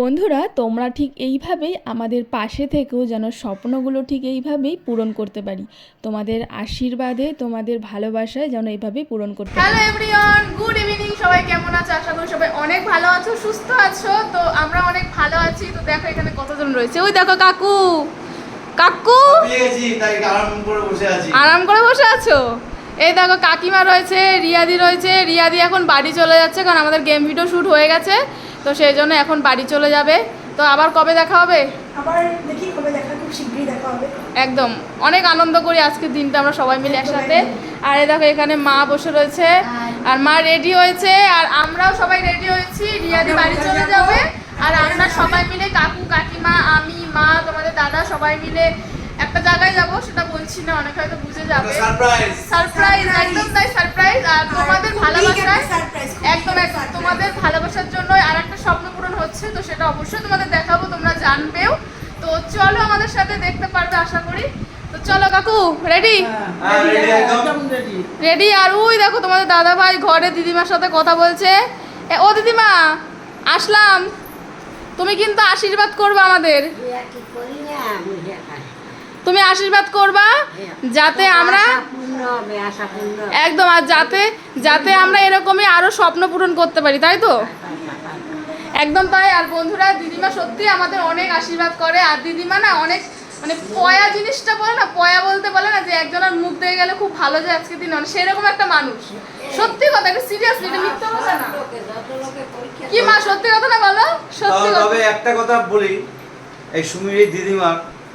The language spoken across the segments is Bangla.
বন্ধুরা তোমরা ঠিক এইভাবেই আমাদের পাশে থেকেও যেন স্বপ্নগুলো ঠিক এইভাবেই পূরণ করতে পারি। তোমাদের আশীর্বাদে তোমাদের ভালোবাসায় যেন এইভাবেই পূরণ করতে হ্যালো এভরিওয়ান গুড ইভিনিং সবাই কেমন আছো? আশা করি সবাই অনেক ভালো আছো সুস্থ আছো। তো আমরা অনেক ভালো আছি। তো দেখো এখানে কতজন রয়েছে? ওই দেখো কাকু। কাকু? পেয়ে তাই আরাম করে বসে আছি। আরাম করে বসে আছো? এই দেখো কাকিমা রয়েছে রিয়াদি রয়েছে। রিয়াদি এখন বাড়ি চলে যাচ্ছে কারণ আমাদের গেম ভিডিও শ্যুট হয়ে গেছে। তো সেই জন্য এখন বাড়ি চলে যাবে। তো আবার কবে দেখা হবে? আবার দেখি কবে দেখা খুব শীঘ্রই দেখা হবে। একদম। অনেক আনন্দ করি আজকের দিনটা আমরা সবাই মিলে একসাথে। আর এ দেখো এখানে মা বসে রয়েছে। আর মা রেডি হয়েছে। আর আমরাও সবাই রেডি হয়েছি। রিয়াদি বাড়ি চলে যাবে। আর আমরা সবাই মিলে কাকু কাকিমা আমি মা তোমাদের দাদা সবাই মিলে জায়গায় যাব সেটা বলছি না অনেক হয়তো বুঝে যাবে। সারপ্রাইজ সারপ্রাইজ একদম তাই সারপ্রাইজ আর তোমাদের ভালোবাসায় surprise, একদম একদম তোমাদের ভালোবাসার জন্য আর একটা স্বপ্ন পূরণ হচ্ছে তো সেটা অবশ্যই তোমাদের দেখাবো তোমরা জানবেও। তো চলো আমাদের সাথে দেখতে পারবে আশা করি। তো চলো কাকু রেডি হ্যাঁ রেডি আর ওই দেখো তোমাদের দাদা ভাই ঘরে দিদিমার সাথে কথা বলছে। এ, ও দিদিমা আসলাম। তুমি কিন্তু আশীর্বাদ করবে আমাদের। তুমি আশীর্বাদ করবা যাতে আমরা একদম আর যাতে যাতে আমরা এরকমই আরও স্বপ্ন পূরণ করতে পারি তাই তো? একদম তাই আর বন্ধুরা দিদিমা সত্যি আমাদের অনেক আশীর্বাদ করে আর দিদিমা না অনেক মানে পয়া জিনিসটা বলে না পয়া বলতে বলে না যে একজনের মুখ দিয়ে গেলে খুব ভালো যায় আজকে দিন অনেক সেরকম একটা মানুষ। সত্যি কথা এটা সিরিয়াসলি এটা মিথ্যা কথা না। কি মা সত্যি কথা না বলো? সত্যি তবে- কথা। তবে একটা কথা বলি এই সুমির দিদিমা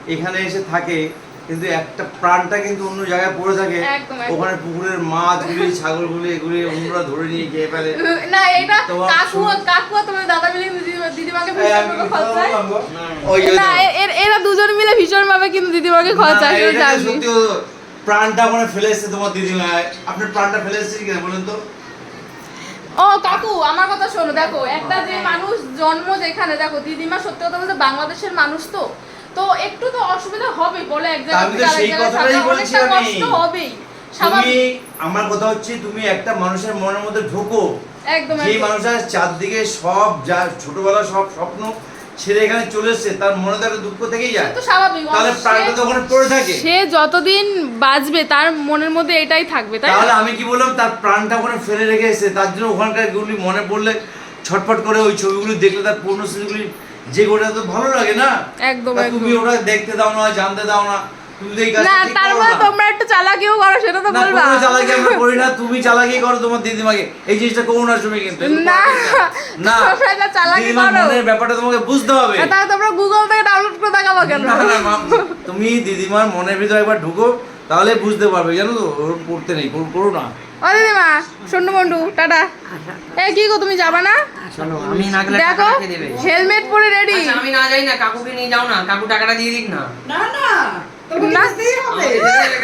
এখানে এসে থাকে কিন্তু একটা প্রাণটা কিন্তু অন্য জায়গায় পড়ে থাকে। ওখানে পুকুরের মাছগুলি ছাগলগুলি এগুলি অন্যরা ধরে নিয়ে খেয়ে ফেলে। না এটা কাকু কাকু তোমার দাদা মিলে দিদিমাকে না এর- দুজন মিলে ভীষণ ভাবে কিন্তু দিদিমাকে কেউ সত্যি প্রাণটা ওখানে ফেলে এসেছে তোমার দিদিমা আপনার প্রাণটা ফেলে এসেছে কিনা বলুন তো? ও কাকু আমার কথা শোনো দেখো একটা যে মানুষ জন্ম যেখানে দেখো দিদিমা সত্যি কথা বলতে বাংলাদেশের মানুষ তো। তো একটু তো অসুবিধা হবে বলে এক সেই জায়গায় কথাটাই বলছি আমি। হবেই তুমি আমার কথা হচ্ছে তুমি একটা মানুষের মনের মধ্যে ঢোকো। একদম যে। মানুষের চারদিকে সব যা ছোটবেলা সব স্বপ্ন ছেড়ে এখানে চলে এসছে তার মনে তো একটা দুঃখ থেকেই যায়। তো স্বাভাবিক। তাহলে প্রাণটা তো ওখানে পড়ে থাকে। সে যতদিন বাঁচবে তার মনের মধ্যে এটাই থাকবে তাই তাহলে আমি কি বললাম তার প্রাণটা ওখানে ফেলে রেখে এসেছে তার জন্য ওখানকার গুলি মনে পড়লে ছটফট করে ওই ছবিগুলি দেখলে তার পুরনো স্মৃতিগুলি যে ওটা তো ভালো লাগে না একদম তুমি ওটা দেখতে দাও না জানতে দাও না। মানে তোমরা একটু চালাকিও করো সেটা তো বলবা। কোনো চালাকি আমরা করি না তুমি চালাকি করো তোমার দিদিমাকে। এই জিনিসটা করো না তুমি কিন্তু না, না তোমরা এটা চালাকি করো। মনের ব্যাপারটা তোমাকে বুঝতে হবে। তাহলে তোমরা গুগল থেকে ডাউনলোড করে দেখাবো কেন? না, না, তুমি দিদিমার মনের ভিতরে একবার ঢুকো তাহলে বুঝতে পারবে জানো তো ওর পড়তে নেই করো- করো না। রে মা শূন্য বন্ধু টাটা। এ কি গো তুমি যাবা না? শোনো আমি না গেলে দেখো হেলমেট পরে রেডি আচ্ছা, আমি না যাই না কাকুকে নিয়ে যাও না কাকু টাকাটা দিয়ে দিক না। না না তুমি না। দিয়ে হবে।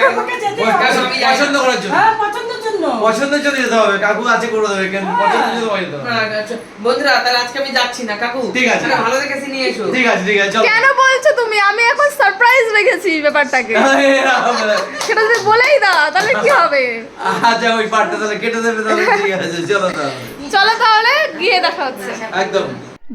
কাকুকে যেতে হবে। পছন্দ করার জন্য। হ্যাঁ পছন্দের জন্য পছন্দের জন্য যেতে হবে কাকু আছে করে দেবে কেন? পছন্দের জন্য যেতে হবে। না, আচ্ছা, বন্ধুরা তাহলে আজকে আমি যাচ্ছি না কাকু। ঠিক আছে। ভালো দেখে নিয়ে এসো। ঠিক আছে ঠিক আছে চলো। কেন বলছো তুমি? আমি এখন সারপ্রাইজ রেখেছি ব্যাপারটাকে। সেটা যদি বলেই দাও তাহলে কি হবে? আচ্ছা ওই পার্টটা তাহলে কেটে দেবে তাহলে ঠিক আছে চলো তাহলে। চলো তাহলে গিয়ে দেখা হচ্ছে। একদম।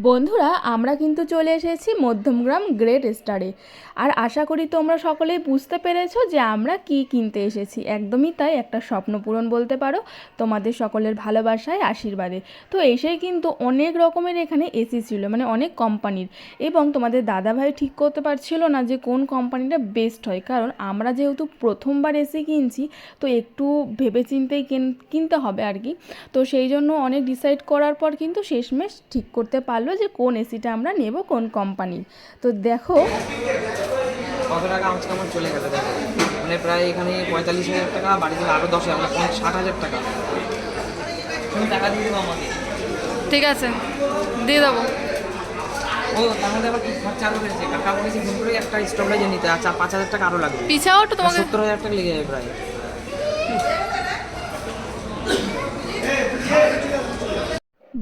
বন্ধুরা, আমরা কিন্তু চলে এসেছি মধ্যমগ্রাম গ্রেট স্টারে। আর আশা করি তোমরা সকলেই বুঝতে পেরেছ যে আমরা কি কিনতে এসেছি। একদমই তাই, একটা স্বপ্ন পূরণ বলতে পারো, তোমাদের সকলের ভালোবাসায়, আশীর্বাদে। তো এসেই কিন্তু অনেক রকমের এখানে এসি ছিল মানে অনেক কোম্পানির। এবং তোমাদের দাদাভাই ঠিক করতে পারছিল না যে কোন কোম্পানিটা বেস্ট হয়। কারণ আমরা যেহেতু প্রথমবার এসি কিনছি, তো একটু ভেবেচিন্তেই কিন- কিনতে হবে আর কি। তো সেই জন্য অনেক ডিসাইড করার পর কিন্তু শেষমেশ ঠিক করতে পারল যে কোন এসিটা আমরা নেব কোন কোম্পানির তো দেখো কত টাকা আজকে আমার চলে গেছে দেখো। মানে প্রায় এখানে পঁয়তাল্লিশ হাজার টাকা বাড়িতে আরও দশ হাজার মানে পঞ্চাশ ষাট হাজার টাকা। তুমি টাকা দিয়ে দেবো আমাকে। ঠিক আছে দিয়ে দেবো। ও তার মধ্যে আবার কি খরচা আরও হয়েছে কাকা বলেছে ফোন করে একটা স্টপলাইজার নিতে আচ্ছা পাঁচ হাজার টাকা আরও লাগবে। পিছাও তো তোমাকে। সত্তর হাজার টাকা লেগে যাবে প্রায়।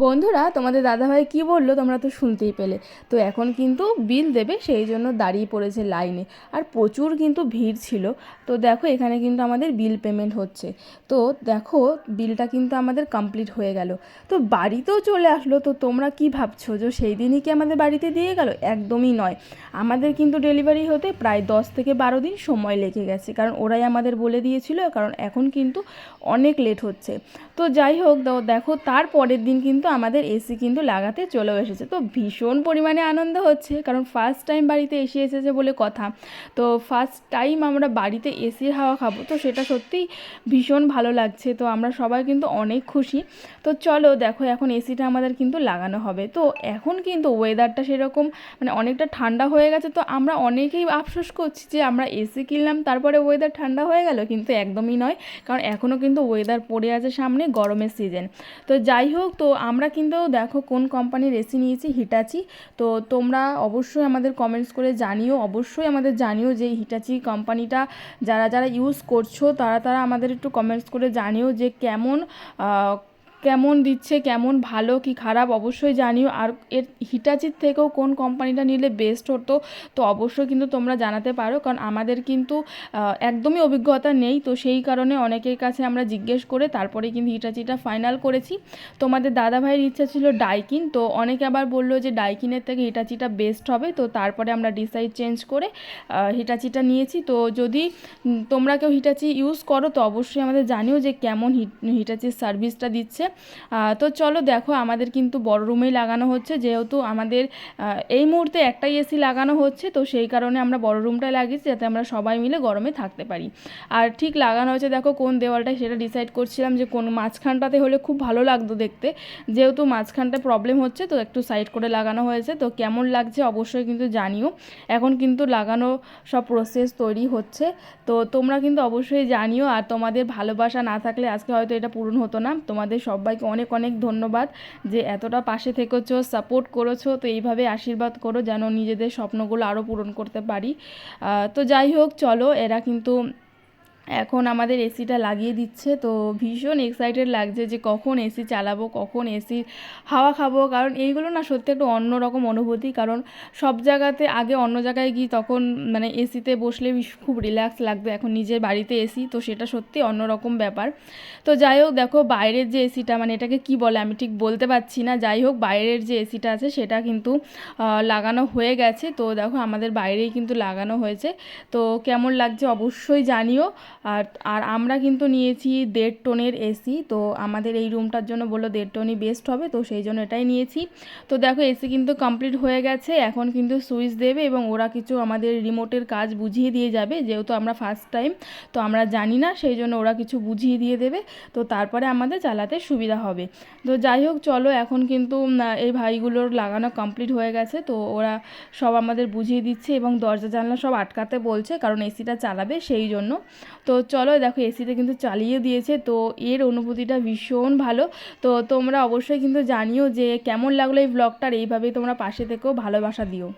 বন্ধুরা, তোমাদের দাদাভাই কি বলল তোমরা তো শুনতেই পেলে। তো এখন কিন্তু বিল দেবে, সেই জন্য দাঁড়িয়ে পড়েছে লাইনে। আর প্রচুর কিন্তু ভিড় ছিল। তো দেখো, এখানে কিন্তু আমাদের বিল পেমেন্ট হচ্ছে। তো দেখো, বিলটা কিন্তু আমাদের কমপ্লিট হয়ে গেল। তো বাড়িতেও চলে আসলো। তো তোমরা কি ভাবছ যে সেই দিনই কি আমাদের বাড়িতে দিয়ে গেল? একদমই নয়। আমাদের কিন্তু ডেলিভারি হতে প্রায় দশ থেকে বারো দিন সময় লেগে গেছে। কারণ ওরাই আমাদের বলে দিয়েছিল, কারণ এখন কিন্তু অনেক লেট হচ্ছে। তো যাই হোক দেখো, তার পরের দিন কিন্তু আমাদের এসি কিন্তু লাগাতে চলেও এসেছে। তো ভীষণ পরিমাণে আনন্দ হচ্ছে, কারণ ফার্স্ট টাইম বাড়িতে এসে এসেছে বলে কথা। তো ফার্স্ট টাইম আমরা বাড়িতে এসির হাওয়া খাব, তো সেটা সত্যিই ভীষণ ভালো লাগছে। তো আমরা সবাই কিন্তু অনেক খুশি। তো চলো দেখো এখন এসিটা আমাদের কিন্তু লাগানো হবে। তো এখন কিন্তু ওয়েদারটা সেরকম মানে অনেকটা ঠান্ডা হয়ে গেছে। তো আমরা অনেকেই আফসোস করছি যে আমরা এসি কিনলাম, তারপরে ওয়েদার ঠান্ডা হয়ে গেল, কিন্তু একদমই নয়। কারণ এখনও কিন্তু ওয়েদার পড়ে আছে সামনে গরমের সিজন তো যাই হোক, তো আমরা কিন্তু দেখো কোন কোম্পানির এসি নিয়েছি হিটাচি তো তোমরা অবশ্যই আমাদের কমেন্টস করে জানিও, অবশ্যই আমাদের জানিও যে হিটাচি কোম্পানিটা যারা যারা ইউজ করছ, তারা তারা আমাদের একটু কমেন্টস করে জানিও যে কেমন কেমন দিচ্ছে, কেমন ভালো, কি খারাপ অবশ্যই জানিও। আর এর হিটাচির থেকেও কোন কোম্পানিটা নিলে বেস্ট হতো, তো অবশ্যই কিন্তু তোমরা জানাতে পারো। কারণ আমাদের কিন্তু একদমই অভিজ্ঞতা নেই। তো সেই কারণে অনেকের কাছে আমরা জিজ্ঞেস করে তারপরে কিন্তু হিটাচিটা ফাইনাল করেছি। তোমাদের দাদা ভাইয়ের ইচ্ছা ছিল ডাইকিন তো অনেকে আবার বলল যে ডাইকিনের থেকে হিটাচিটা বেস্ট হবে। তো তারপরে আমরা ডিসাইড চেঞ্জ করে হিটাচিটা নিয়েছি। তো যদি তোমরা কেউ হিটাচি ইউজ করো, তো অবশ্যই আমাদের জানিও যে কেমন হিট- হিটাচির সার্ভিসটা দিচ্ছে। তো চলো দেখো, আমাদের কিন্তু বড় রুমেই লাগানো হচ্ছে। যেহেতু আমাদের এই মুহূর্তে একটাই এসি লাগানো হচ্ছে, তো সেই কারণে আমরা বড় রুমটায় লাগিয়েছি, যাতে আমরা সবাই মিলে গরমে থাকতে পারি। আর ঠিক লাগানো হয়েছে, দেখো কোন দেওয়ালটায় সেটা ডিসাইড করছিলাম যে কোন মাঝখানটাতে হলে খুব ভালো লাগতো দেখতে। যেহেতু মাঝখানটা প্রবলেম হচ্ছে, তো একটু সাইড করে লাগানো হয়েছে। তো কেমন লাগছে অবশ্যই কিন্তু জানিও। এখন কিন্তু লাগানো সব প্রসেস তৈরি হচ্ছে। তো তোমরা কিন্তু অবশ্যই জানিও। আর তোমাদের ভালোবাসা না থাকলে আজকে হয়তো এটা পূরণ হতো না। তোমাদের সবাইকে অনেক অনেক ধন্যবাদ যে এতটা পাশে থেকেছো সাপোর্ট করেছ। তো এইভাবে আশীর্বাদ করো যেন নিজেদের স্বপ্নগুলো আরও পূরণ করতে পারি। তো যাই হোক, চলো এরা কিন্তু এখন আমাদের এসিটা লাগিয়ে দিচ্ছে, তো ভীষণ এক্সাইটেড লাগছে যে কখন এসি চালাবো, কখন এসি হাওয়া খাব। কারণ এইগুলো না সত্যি একটু অন্যরকম অনুভূতি, কারণ সব জায়গাতে আগে অন্য জায়গায় গিয়ে তখন মানে এসিতে বসলে খুব রিল্যাক্স লাগতো এখন নিজের বাড়িতে এসি, তো সেটা সত্যি অন্যরকম ব্যাপার। তো যাই হোক, দেখো বাইরের যে এসিটা মানে এটাকে কি বলে আমি ঠিক বলতে পারছি না। যাই হোক, বাইরের যে এসিটা আছে, সেটা কিন্তু লাগানো হয়ে গেছে। তো দেখো আমাদের বাইরেই কিন্তু লাগানো হয়েছে। তো কেমন লাগছে অবশ্যই জানিও। আর আর আমরা কিন্তু নিয়েছি দেড় টোনের এসি, তো আমাদের এই রুমটার জন্য বলল দেড় টোনই বেস্ট হবে, তো সেই জন্য এটাই নিয়েছি। তো দেখো এসি কিন্তু কমপ্লিট হয়ে গেছে, এখন কিন্তু সুইচ দেবে এবং ওরা কিছু আমাদের রিমোটের কাজ বুঝিয়ে দিয়ে যাবে, যেহেতু আমরা ফার্স্ট টাইম তো আমরা জানি না, সেই জন্য ওরা কিছু বুঝিয়ে দিয়ে দেবে, তো তারপরে আমাদের চালাতে সুবিধা হবে। তো যাই হোক, চলো এখন কিন্তু এই ভাইগুলোর লাগানো কমপ্লিট হয়ে গেছে, তো ওরা সব আমাদের বুঝিয়ে দিচ্ছে এবং দরজা জানলা সব আটকাতে বলছে, কারণ এসিটা চালাবে সেই জন্য। তো চলো দেখো এসিতে কিন্তু চালিয়ে দিয়েছে, তো এর অনুভূতিটা ভীষণ ভালো। তো তোমরা অবশ্যই কিন্তু জানিও যে কেমন লাগল এই ব্লগটার এইভাবেই তোমরা পাশে থেকেও ভালোবাসা দিও।